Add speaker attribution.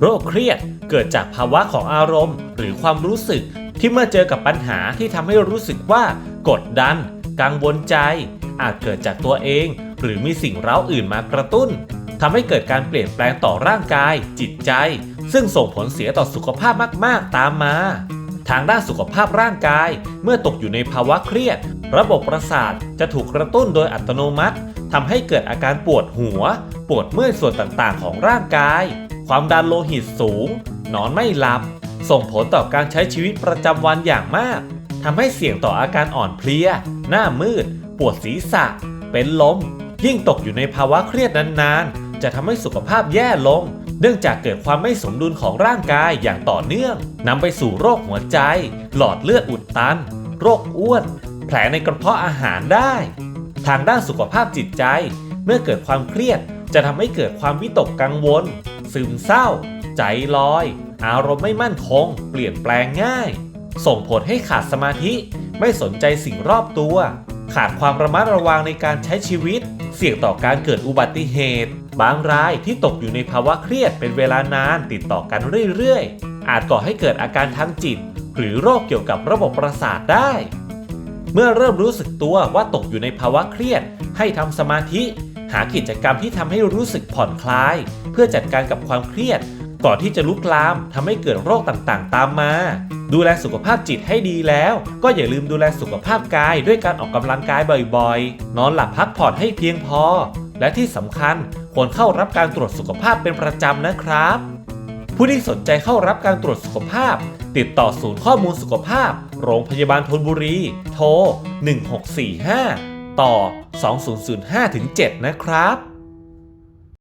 Speaker 1: โรคเครียดเกิดจากภาวะของอารมณ์ หรือความรู้สึกที่เมื่อเจอกับปัญหาที่ทำให้รู้สึกว่ากดดัน กังวลใจ อาจเกิดจากตัวเอง หรือมีสิ่งเร้าอื่นมากระตุ้นทำให้เกิดการเปลี่ยนแปลงต่อร่างกาย จิตใจ ซึ่งส่งผลเสียต่อสุขภาพมากๆ ตามมา ทางด้านสุขภาพร่างกาย เมื่อตกอยู่ในภาวะเครียด ระบบประสาทจะถูกกระตุ้นโดยอัตโนมัติทำให้เกิดอาการปวดหัว ปวดเมื่อยส่วนต่างๆ ของร่างกาย ความดันโลหิตสูง นอนไม่หลับ ส่งผลต่อการใช้ชีวิตประจำวันอย่างมากทำให้เสี่ยงต่ออาการอ่อนเพลีย หน้ามืด ปวดศีรษะ เป็นลม ยิ่งตกอยู่ในภาวะเครียดนานๆ จะทำให้สุขภาพแย่ลง เนื่องจากเกิดความไม่สมดุลของร่างกายอย่างต่อเนื่องนำไปสู่โรคหัวใจ หลอดเลือดอุดตัน โรคอ้วน แผลในกระเพาะอาหารได้ ทางด้านสุขภาพจิตใจ เมื่อเกิดความเครียดจะทำให้เกิดความวิตกกังวล ซึมเศร้า ใจลอย อารมณ์ไม่มั่นคง เปลี่ยนแปลงง่าย ส่งผลให้ขาดสมาธิ ไม่สนใจสิ่งรอบตัว ขาดความระมัดระวังในการใช้ชีวิต เสี่ยงต่อการเกิดอุบัติเหตุ บางรายที่ตกอยู่ในภาวะเครียดเป็นเวลานานติดต่อกันเรื่อยๆ อาจก่อให้เกิดอาการทางจิต หรือโรคเกี่ยวกับระบบประสาทได้ เมื่อเริ่มรู้สึกตัวว่าตกอยู่ในภาวะเครียด ให้ทำสมาธิ หากิจกรรมที่ทำให้รู้สึกผ่อนคลาย เพื่อจัดการกับความเครียด ก่อนที่จะลุกลามทำให้เกิดโรคต่างๆ ตามมา ดูแลสุขภาพจิตให้ดีแล้ว ก็อย่าลืมดูแลสุขภาพกายด้วยการออกกำลังกายบ่อยๆ นอนหลับพักผ่อนให้เพียงพอ และที่สำคัญควรเข้ารับการตรวจสุขภาพเป็นประจำนะครับ ผู้ที่สนใจเข้ารับการตรวจสุขภาพ ติดต่อศูนย์ข้อมูลสุขภาพ โรงพยาบาลธนบุรี โทร1645 ต่อ 2005-7 นะครับ